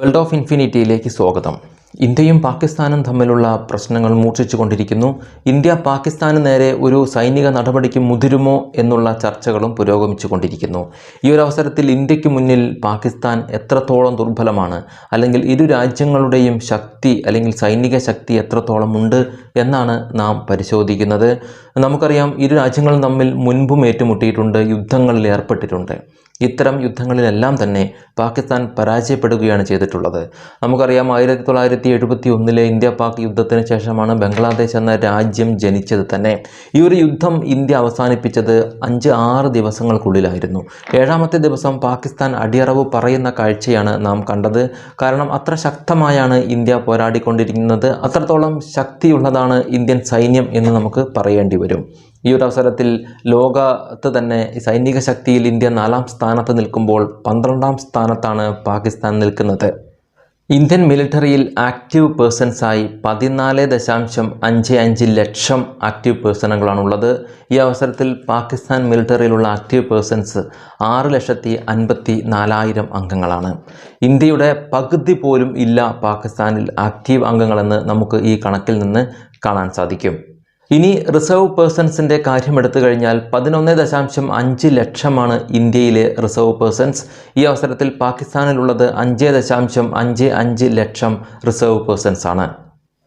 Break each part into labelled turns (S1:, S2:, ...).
S1: World of ഇൻഫിനിറ്റിയിലേക്ക് സ്വാഗതം. ഇന്ത്യയും പാകിസ്ഥാനും തമ്മിലുള്ള പ്രശ്നങ്ങൾ മൂർച്ഛിച്ചു കൊണ്ടിരിക്കുന്നു ഇന്ത്യ പാകിസ്ഥാന് നേരെ ഒരു സൈനിക നടപടിക്ക് മുതിരുമോ എന്നുള്ള ചർച്ചകളും പുരോഗമിച്ചു കൊണ്ടിരിക്കുന്നു ഈ ഒരു അവസരത്തിൽ ഇന്ത്യയ്ക്ക് മുന്നിൽ പാകിസ്ഥാൻ എത്രത്തോളം ദുർബലമാണ്? അല്ലെങ്കിൽ ഇരു രാജ്യങ്ങളുടെയും ശക്തി അല്ലെങ്കിൽ സൈനിക ശക്തി എത്രത്തോളം ഉണ്ട് എന്നാണ് നാം പരിശോധിക്കുന്നത്. നമുക്കറിയാം ഇരു രാജ്യങ്ങളും തമ്മിൽ മുൻപും ഏറ്റുമുട്ടിയിട്ടുണ്ട് യുദ്ധങ്ങളിൽ ഏർപ്പെട്ടിട്ടുണ്ട്. ഇത്തരം യുദ്ധങ്ങളിലെല്ലാം തന്നെ പാകിസ്ഥാൻ പരാജയപ്പെടുകയാണ് ചെയ്തിട്ടുള്ളത്. നമുക്കറിയാം ആയിരത്തി തൊള്ളായിരത്തി എഴുപത്തി ഒന്നിലെ ഇന്ത്യ പാക് യുദ്ധത്തിന് ശേഷമാണ് ബംഗ്ലാദേശ് എന്ന രാജ്യം ജനിച്ചത് തന്നെ. ഈ ഒരു യുദ്ധം ഇന്ത്യ അവസാനിപ്പിച്ചത് അഞ്ച് ആറ് ദിവസങ്ങൾക്കുള്ളിലായിരുന്നു. ഏഴാമത്തെ ദിവസം പാകിസ്ഥാൻ അടിയറവ് പറയുന്ന കാഴ്ചയാണ് നാം കണ്ടത്. കാരണം അത്ര ശക്തമായാണ് ഇന്ത്യ പോരാടിക്കൊണ്ടിരിക്കുന്നത്. അത്രത്തോളം ശക്തിയുള്ളതാണ് ഇന്ത്യൻ സൈന്യം എന്ന് നമുക്ക് പറയേണ്ടി വരും. ഈ ഒരു അവസരത്തിൽ ലോകത്ത് തന്നെ സൈനിക ശക്തിയിൽ ഇന്ത്യ നാലാം സ്ഥാനത്ത് നിൽക്കുമ്പോൾ പന്ത്രണ്ടാം സ്ഥാനത്താണ് പാകിസ്ഥാൻ നിൽക്കുന്നത്. ഇന്ത്യൻ മിലിറ്ററിയിൽ ആക്റ്റീവ് പേഴ്സൺസായി പതിനാല് ദശാംശം അഞ്ച് അഞ്ച് ലക്ഷം ആക്റ്റീവ് പേഴ്സണുകളാണുള്ളത്. ഈ അവസരത്തിൽ പാകിസ്ഥാൻ മിലിറ്ററിയിലുള്ള ആക്റ്റീവ് പേഴ്സൺസ് ആറ് ലക്ഷത്തി അൻപത്തി നാലായിരം അംഗങ്ങളാണ്. ഇന്ത്യയുടെ പകുതി പോലും ഇല്ല പാകിസ്ഥാനിൽ ആക്റ്റീവ് അംഗങ്ങളെന്ന് നമുക്ക് ഈ കണക്കിൽ നിന്ന് കാണാൻ സാധിക്കും. ഇനി റിസർവ് പേഴ്സൺസിന്റെ കാര്യം എടുത്തു കഴിഞ്ഞാൽ പതിനൊന്ന് ദശാംശം അഞ്ച് ലക്ഷമാണ് ഇന്ത്യയിലെ റിസർവ് പേഴ്സൺസ്. ഈ അവസരത്തിൽ പാകിസ്ഥാനിലുള്ളത് അഞ്ച് ദശാംശം അഞ്ച് അഞ്ച് ലക്ഷം റിസർവ് പേഴ്സൺസ് ആണ്.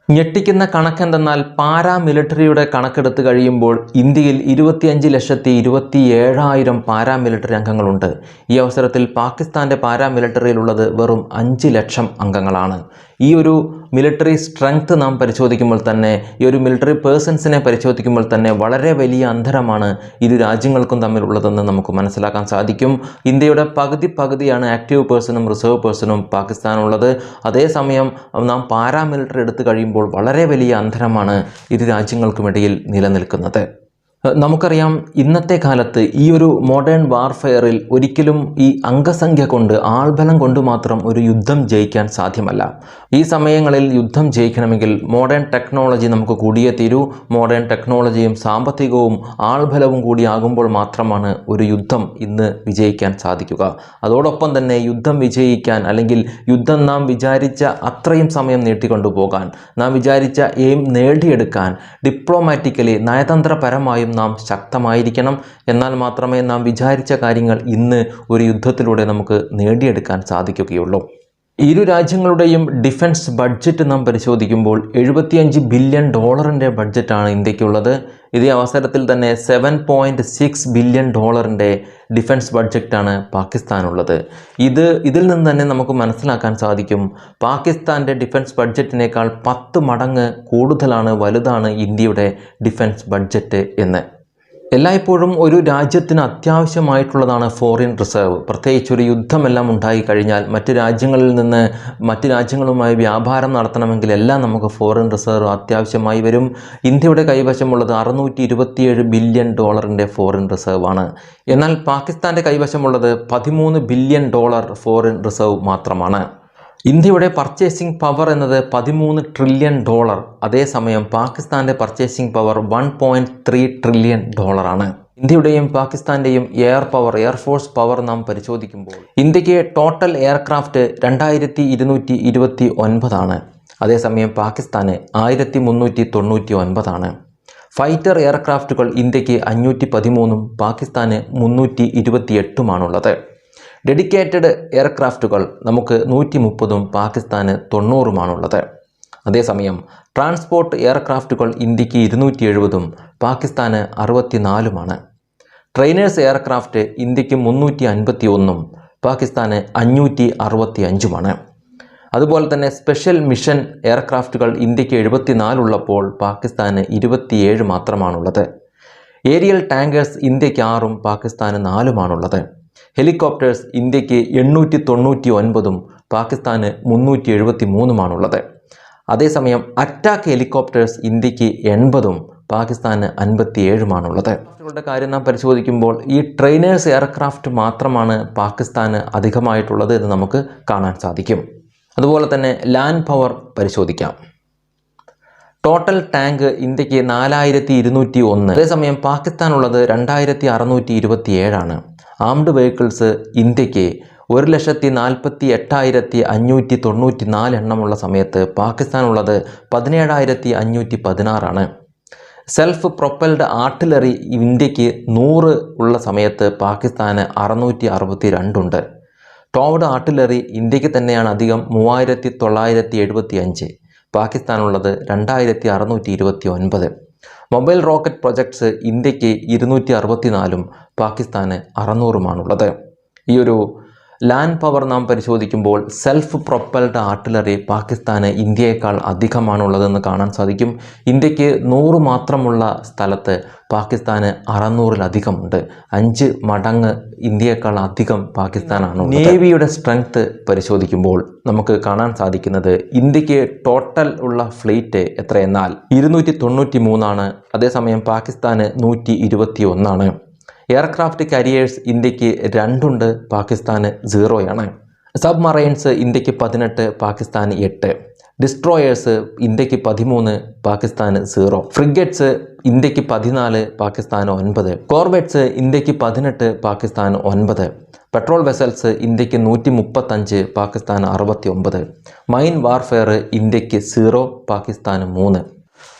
S1: ഞെട്ടിക്കുന്ന കണക്കെന്തെന്നാൽ പാരാമിലിറ്ററിയുടെ കണക്കെടുത്ത് കഴിയുമ്പോൾ ഇന്ത്യയിൽ ഇരുപത്തിയഞ്ച് ലക്ഷത്തി ഇരുപത്തി ഏഴായിരം പാരാമിലിറ്ററി അംഗങ്ങളുണ്ട്. ഈ അവസരത്തിൽ പാകിസ്ഥാന്റെ പാരാമിലിറ്ററിയിലുള്ളത് വെറും അഞ്ച് ലക്ഷം അംഗങ്ങളാണ്. ഈ ഒരു മിലിറ്ററി സ്ട്രെങ്ത് നാം പരിശോധിക്കുമ്പോൾ തന്നെ ഈ ഒരു മിലിറ്ററി പേഴ്സൺസിനെ പരിശോധിക്കുമ്പോൾ തന്നെ വളരെ വലിയ അന്തരമാണ് ഇരു രാജ്യങ്ങൾക്കും തമ്മിലുള്ളതെന്ന് നമുക്ക് മനസ്സിലാക്കാൻ സാധിക്കും. ഇന്ത്യയുടെ പകുതി പകുതിയാണ് ആക്റ്റീവ് പേഴ്സണും റിസർവ് പേഴ്സണും പാകിസ്ഥാനുള്ളത്. അതേസമയം നാം പാരാമിലിറ്ററി എടുത്തു കഴിയുമ്പോൾ വളരെ വലിയ അന്തരമാണ് ഇരു രാജ്യങ്ങൾക്കുമിടയിൽ നിലനിൽക്കുന്നത്. നമുക്കറിയാം ഇന്നത്തെ കാലത്ത് ഈ ഒരു മോഡേൺ വാർഫെയറിൽ ഒരിക്കലും ഈ അംഗസംഖ്യ കൊണ്ട് ആൾബലം കൊണ്ട് മാത്രം ഒരു യുദ്ധം ജയിക്കാൻ സാധ്യമല്ല. ഈ സമയങ്ങളിൽ യുദ്ധം ജയിക്കണമെങ്കിൽ മോഡേൺ ടെക്നോളജി നമുക്ക് കൂടിയേ തീരൂ. മോഡേൺ ടെക്നോളജിയും സാമ്പത്തികവും ആൾബലവും കൂടിയാകുമ്പോൾ മാത്രമാണ് ഒരു യുദ്ധം ഇന്ന് വിജയിക്കാൻ സാധിക്കുക. അതോടൊപ്പം തന്നെ യുദ്ധം വിജയിക്കാൻ അല്ലെങ്കിൽ യുദ്ധം നാം വിചാരിച്ച അത്രയും സമയം നീട്ടിക്കൊണ്ടുപോകാൻ നാം വിചാരിച്ച എയിം നേടിയെടുക്കാൻ ഡിപ്ലോമാറ്റിക്കലി നയതന്ത്രപരമായും നാം ശക്തമായിരിക്കണം. എന്നാൽ മാത്രമേ നാം വിചാരിച്ച കാര്യങ്ങൾ ഇന്ന് ഒരു യുദ്ധത്തിലൂടെ നമുക്ക് നേടിയെടുക്കാൻ സാധിക്കുകയുള്ളൂ. ഇരു രാജ്യങ്ങളുടെയും ഡിഫൻസ് ബഡ്ജറ്റ് നാം പരിശോധിക്കുമ്പോൾ എഴുപത്തിയഞ്ച് ബില്യൺ ഡോളറിന്റെ ബഡ്ജറ്റാണ് ഇന്ത്യക്കുള്ളത്. ഇതേ അവസരത്തിൽ തന്നെ സെവൻ പോയിന്റ് സിക്സ് ബില്യൺ ഡോളറിന്റെ ഡിഫൻസ് ബഡ്ജറ്റാണ് പാകിസ്ഥാനുള്ളത്. ഇത് ഇതിൽ നിന്ന് തന്നെ നമുക്ക് മനസ്സിലാക്കാൻ സാധിക്കും. പാകിസ്ഥാന്റെ ഡിഫൻസ് ബഡ്ജറ്റിനേക്കാൾ പത്ത് മടങ്ങ് കൂടുതലാണ് വലുതാണ് ഇന്ത്യയുടെ ഡിഫൻസ് ബഡ്ജറ്റ് എന്ന്. എല്ലായ്പ്പോഴും ഒരു രാജ്യത്തിന് അത്യാവശ്യമായിട്ടുള്ളതാണ് ഫോറിൻ റിസർവ് പ്രത്യേകിച്ച് ഒരു യുദ്ധമെല്ലാം ഉണ്ടായി കഴിഞ്ഞാൽ മറ്റ് രാജ്യങ്ങളിൽ നിന്ന് മറ്റ് രാജ്യങ്ങളുമായി വ്യാപാരം നടത്തണമെങ്കിൽ എല്ലാം നമുക്ക് ഫോറിൻ റിസർവ് അത്യാവശ്യമായി വരും. ഇന്ത്യയുടെ കൈവശമുള്ളത് അറുന്നൂറ്റി ഇരുപത്തിയേഴ് ബില്യൺ ഡോളറിന്റെ ഫോറിൻ റിസർവ് ആണ്. എന്നാൽ പാകിസ്ഥാന്റെ കൈവശമുള്ളത് പതിമൂന്ന് ബില്യൺ ഡോളർ ഫോറിൻ റിസർവ് മാത്രമാണ്. ഇന്ത്യയുടെ പർച്ചേസിംഗ് പവർ എന്നത് പതിമൂന്ന് ട്രില്യൺ ഡോളർ അതേസമയം പാകിസ്ഥാന്റെ purchasing power one point three trillion ഡോളറാണ് ഇന്ത്യയുടെയും പാകിസ്ഥാന്റെയും air power air force power നാം പരിശോധിക്കുമ്പോൾ ഇന്ത്യയ്ക്ക് ടോട്ടൽ എയർക്രാഫ്റ്റ് രണ്ടായിരത്തി ഇരുന്നൂറ്റി ഇരുപത്തി ഒൻപതാണ് അതേസമയം പാകിസ്ഥാന് ആയിരത്തി മുന്നൂറ്റി തൊണ്ണൂറ്റി ഒൻപതാണ് ഫൈറ്റർ എയർക്രാഫ്റ്റുകൾ ഇന്ത്യയ്ക്ക് അഞ്ഞൂറ്റി പതിമൂന്നും പാകിസ്ഥാന് മുന്നൂറ്റി ഇരുപത്തിയെട്ടുമാണുള്ളത് ഡെഡിക്കേറ്റഡ് എയർക്രാഫ്റ്റുകൾ നമുക്ക് നൂറ്റി മുപ്പതും പാകിസ്ഥാന് തൊണ്ണൂറുമാണുള്ളത്. അതേസമയം ട്രാൻസ്പോർട്ട് എയർക്രാഫ്റ്റുകൾ ഇന്ത്യയ്ക്ക് ഇരുന്നൂറ്റി എഴുപതും പാകിസ്ഥാന് അറുപത്തിനാലുമാണ്. ട്രെയിനേഴ്സ് എയർക്രാഫ്റ്റ് ഇന്ത്യയ്ക്ക് മുന്നൂറ്റി അൻപത്തി ഒന്നും പാകിസ്ഥാന് അഞ്ഞൂറ്റി അറുപത്തി അഞ്ചുമാണ് അതുപോലെ തന്നെ സ്പെഷ്യൽ മിഷൻ എയർക്രാഫ്റ്റുകൾ ഇന്ത്യയ്ക്ക് എഴുപത്തിനാലുള്ളപ്പോൾ പാകിസ്ഥാന് ഇരുപത്തിയേഴ് മാത്രമാണുള്ളത്. ഏരിയൽ ടാങ്കേഴ്സ് ഇന്ത്യയ്ക്ക് ആറും പാകിസ്ഥാന് നാലുമാണുള്ളത്. ഹെലികോപ്റ്റേഴ്സ് ഇന്ത്യയ്ക്ക് എണ്ണൂറ്റി തൊണ്ണൂറ്റി ഒൻപതും പാകിസ്ഥാന് മുന്നൂറ്റി എഴുപത്തി മൂന്നുമാണുള്ളത് അതേസമയം അറ്റാക്ക് ഹെലികോപ്റ്റേഴ്സ് ഇന്ത്യയ്ക്ക് എൺപതും പാകിസ്ഥാന് അൻപത്തിയേഴുമാണുള്ളത്. എയർക്രാഫ്റ്റുകളുടെ കാര്യം നാം പരിശോധിക്കുമ്പോൾ ഈ ട്രെയിനേഴ്സ് എയർക്രാഫ്റ്റ് മാത്രമാണ് പാകിസ്ഥാന് അധികമായിട്ടുള്ളത് എന്ന് നമുക്ക് കാണാൻ സാധിക്കും. അതുപോലെ തന്നെ ലാൻഡ് പവർ പരിശോധിക്കാം. ടോട്ടൽ ടാങ്ക് ഇന്ത്യയ്ക്ക് നാലായിരത്തി ഇരുന്നൂറ്റി ഒന്ന് അതേസമയം പാകിസ്ഥാനുള്ളത് രണ്ടായിരത്തി അറുന്നൂറ്റി ഇരുപത്തി ഏഴാണ് ആംഡ് വെഹിക്കിൾസ് ഇന്ത്യയ്ക്ക് ഒരു ലക്ഷത്തി നാൽപ്പത്തി എട്ടായിരത്തി അഞ്ഞൂറ്റി തൊണ്ണൂറ്റി നാല് എണ്ണമുള്ള സമയത്ത് പാകിസ്ഥാനുള്ളത് പതിനേഴായിരത്തി അഞ്ഞൂറ്റി പതിനാറാണ്. സെൽഫ് പ്രൊപ്പൽഡ് ആർട്ടിലറി ഇന്ത്യയ്ക്ക് നൂറ് ഉള്ള സമയത്ത് പാകിസ്ഥാന് അറുന്നൂറ്റി അറുപത്തി രണ്ടുണ്ട് ടോവഡ് ആർട്ടിലറി ഇന്ത്യയ്ക്ക് തന്നെയാണ് അധികം മൂവായിരത്തി തൊള്ളായിരത്തി എഴുപത്തി അഞ്ച് പാകിസ്ഥാനുള്ളത് രണ്ടായിരത്തി അറുന്നൂറ്റി ഇരുപത്തി ഒൻപത്. മൊബൈൽ റോക്കറ്റ് പ്രൊജക്ട്സ് ഇന്ത്യയ്ക്ക് ഇരുന്നൂറ്റി അറുപത്തിനാലും പാകിസ്ഥാന് അറുന്നൂറുമാണുള്ളത്. ഈ ഒരു ലാൻഡ് പവർ നാം പരിശോധിക്കുമ്പോൾ സെൽഫ് പ്രൊപ്പൽഡ് ആർട്ടിലറി പാകിസ്ഥാന് ഇന്ത്യയേക്കാൾ അധികമാണുള്ളതെന്ന് കാണാൻ സാധിക്കും. ഇന്ത്യയ്ക്ക് നൂറ് മാത്രമുള്ള സ്ഥലത്ത് പാകിസ്ഥാന് അറുന്നൂറിലധികം ഉണ്ട്. അഞ്ച് മടങ്ങ് ഇന്ത്യയേക്കാൾ അധികം പാകിസ്ഥാനാണ് നേവിയുടെ സ്ട്രെങ്ത് പരിശോധിക്കുമ്പോൾ നമുക്ക് കാണാൻ സാധിക്കുന്നത് ഇന്ത്യയ്ക്ക് ടോട്ടൽ ഉള്ള ഫ്ലീറ്റ് എത്രയെന്നാൽ ഇരുന്നൂറ്റി തൊണ്ണൂറ്റി മൂന്നാണ് അതേസമയം പാകിസ്ഥാന് നൂറ്റി ഇരുപത്തി ഒന്നാണ് എയർക്രാഫ്റ്റ് കരിയേഴ്സ് ഇന്ത്യയ്ക്ക് രണ്ടുണ്ട് പാകിസ്ഥാന് സീറോയാണ്. സബ് മറൈൻസ് ഇന്ത്യയ്ക്ക് പതിനെട്ട് പാകിസ്ഥാന് എട്ട്. ഡിസ്ട്രോയേഴ്സ് ഇന്ത്യയ്ക്ക് പതിമൂന്ന് പാകിസ്ഥാന് സീറോ. ഫ്രിഗറ്റ്സ് ഇന്ത്യയ്ക്ക് പതിനാല് പാകിസ്ഥാന് ഒൻപത്. കോർബെറ്റ്സ് ഇന്ത്യയ്ക്ക് പതിനെട്ട് പാകിസ്ഥാന് ഒൻപത്. പെട്രോൾ വെസൽസ് ഇന്ത്യയ്ക്ക് നൂറ്റി മുപ്പത്തഞ്ച് പാകിസ്ഥാന് അറുപത്തി ഒമ്പത് മൈൻ വാർഫെയർ ഇന്ത്യയ്ക്ക് സീറോ പാകിസ്ഥാന് മൂന്ന്.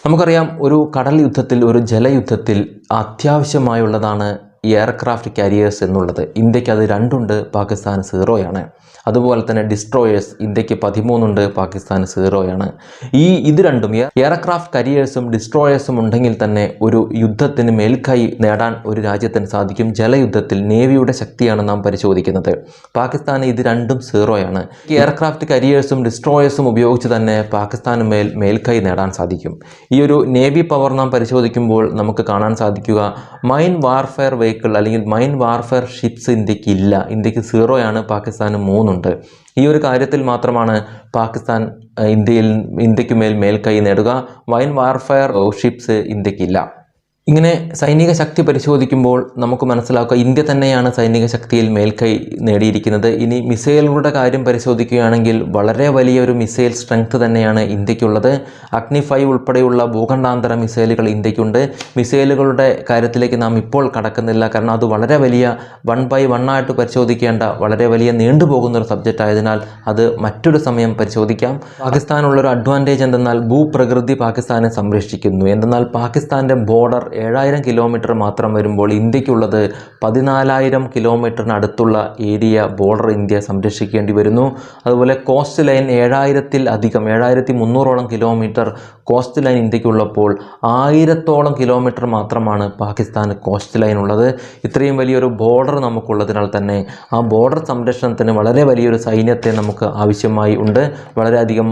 S1: നമുക്കറിയാം ഒരു കടൽ യുദ്ധത്തിൽ ഒരു ജലയുദ്ധത്തിൽ അത്യാവശ്യമായുള്ളതാണ് എയർക്രാഫ്റ്റ് കാരിയേഴ്സ് എന്നുള്ളത്. ഇന്ത്യയ്ക്ക് അത് രണ്ടുണ്ട് പാകിസ്ഥാൻ സീറോയാണ്. അതുപോലെ തന്നെ ഡിസ്ട്രോയേഴ്സ് ഇന്ത്യയ്ക്ക് പതിമൂന്നുണ്ട് പാകിസ്ഥാൻ സീറോയാണ് ഈ ഇത് രണ്ടും എയർക്രാഫ്റ്റ് കരിയേഴ്സും ഡിസ്ട്രോയേഴ്സും ഉണ്ടെങ്കിൽ തന്നെ ഒരു യുദ്ധത്തിന് മേൽക്കൈ നേടാൻ ഒരു രാജ്യത്തിന് സാധിക്കും. ജലയുദ്ധത്തിൽ നേവിയുടെ ശക്തിയാണ് നാം പരിശോധിക്കുന്നത്. പാകിസ്ഥാന് ഇത് രണ്ടും സീറോയാണ് എയർക്രാഫ്റ്റ് കരിയേഴ്സും ഡിസ്ട്രോയേഴ്സും ഉപയോഗിച്ച് തന്നെ പാകിസ്ഥാന് മേൽ മേൽക്കൈ നേടാൻ സാധിക്കും. ഈ ഒരു നേവി പവർ നാം പരിശോധിക്കുമ്പോൾ നമുക്ക് കാണാൻ സാധിക്കുക മൈൻ വാർഫെയർ വെഹിക്കിൾ അല്ലെങ്കിൽ മൈൻ വാർഫെയർ ഷിപ്സ് ഇന്ത്യയ്ക്ക് ഇല്ല. ഇന്ത്യയ്ക്ക് സീറോയാണ് പാകിസ്ഥാന് മൂന്നുണ്ട്. ഈ ഒരു കാര്യത്തിൽ മാത്രമാണ് പാകിസ്ഥാൻ ഇന്ത്യയിൽ ഇന്ത്യയ്ക്ക് മേൽ മേൽക്കൈ നേടുക. വൈൻ വാർഫയർ ഷിപ്സ് ഇന്ത്യക്കില്ല. ഇങ്ങനെ സൈനിക ശക്തി പരിശോധിക്കുമ്പോൾ നമുക്ക് മനസ്സിലാക്കുക ഇന്ത്യ തന്നെയാണ് സൈനിക ശക്തിയിൽ മേൽക്കൈ നേടിയിരിക്കുന്നത്. ഇനി മിസൈലുകളുടെ കാര്യം പരിശോധിക്കുകയാണെങ്കിൽ വളരെ വലിയൊരു മിസൈൽ സ്ട്രെങ്ത് തന്നെയാണ് ഇന്ത്യക്കുള്ളത്. അഗ്നി ഫൈവ് ഉൾപ്പെടെയുള്ള ഭൂഖണ്ഡാന്തര മിസൈലുകൾ ഇന്ത്യക്കുണ്ട്. മിസൈലുകളുടെ കാര്യത്തിലേക്ക് നാം ഇപ്പോൾ കടക്കുന്നില്ല. കാരണം അത് വളരെ വലിയ വൺ ബൈ വൺ ആയിട്ട് പരിശോധിക്കേണ്ട വളരെ വലിയ നീണ്ടുപോകുന്ന ഒരു സബ്ജക്റ്റ് ആയതിനാൽ അത് മറ്റൊരു സമയം പരിശോധിക്കാം. പാകിസ്ഥാനുള്ളൊരു അഡ്വാന്റേജ് എന്തെന്നാൽ ഭൂപ്രകൃതി പാകിസ്ഥാനെ സംരക്ഷിക്കുന്നു. എന്തെന്നാൽ പാകിസ്ഥാന്റെ ബോർഡർ ഏഴായിരം കിലോമീറ്റർ മാത്രം വരുമ്പോൾ ഇന്ത്യക്കുള്ളത് പതിനാലായിരം കിലോമീറ്ററിനടുത്തുള്ള ഏരിയ ബോർഡർ ഇന്ത്യ സംരക്ഷിക്കേണ്ടി വരുന്നു. അതുപോലെ കോസ്റ്റ് ലൈൻ ഏഴായിരത്തിൽ അധികം ഏഴായിരത്തി മുന്നൂറോളം കിലോമീറ്റർ കോസ്റ്റ് ലൈൻ ഇന്ത്യക്കുള്ളപ്പോൾ ആയിരത്തോളം കിലോമീറ്റർ മാത്രമാണ് പാകിസ്ഥാന് കോസ്റ്റ് ലൈൻ ഉള്ളത്. ഇത്രയും വലിയൊരു ബോർഡർ നമുക്കുള്ളതിനാൽ തന്നെ ആ ബോർഡർ സംരക്ഷണത്തിന് വളരെ വലിയൊരു സൈന്യത്തെ നമുക്ക് ആവശ്യമായി ഉണ്ട്. വളരെയധികം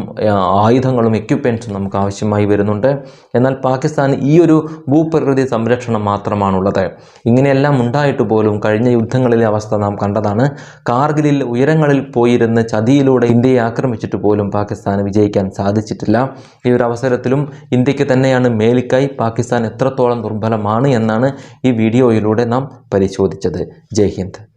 S1: ആയുധങ്ങളും എക്യുപ്മെൻസും നമുക്ക് ആവശ്യമായി വരുന്നുണ്ട്. എന്നാൽ പാകിസ്ഥാൻ ഈ ഒരു ഭൂപ്രകൃതി സംരക്ഷണം മാത്രമാണുള്ളത്. ഇങ്ങനെയെല്ലാം ഉണ്ടായിട്ട് പോലും കഴിഞ്ഞ യുദ്ധങ്ങളിലെ അവസ്ഥ നാം കണ്ടതാണ്. കാർഗിലിൽ ഉയരങ്ങളിൽ പോയിരുന്ന ചതിയിലൂടെ ഇന്ത്യയെ ആക്രമിച്ചിട്ട് പോലും പാകിസ്ഥാന് വിജയിക്കാൻ സാധിച്ചിട്ടില്ല. ഈ ഒരു അവസരത്തിലും ഇന്ത്യയ്ക്ക് തന്നെയാണ് മേലിക്കായി പാകിസ്ഥാൻ എത്രത്തോളം ദുർബലമാണ് എന്നാണ് ഈ വീഡിയോയിലൂടെ നാം പരിശോധിച്ചത്. ജയ് ഹിന്ദ്.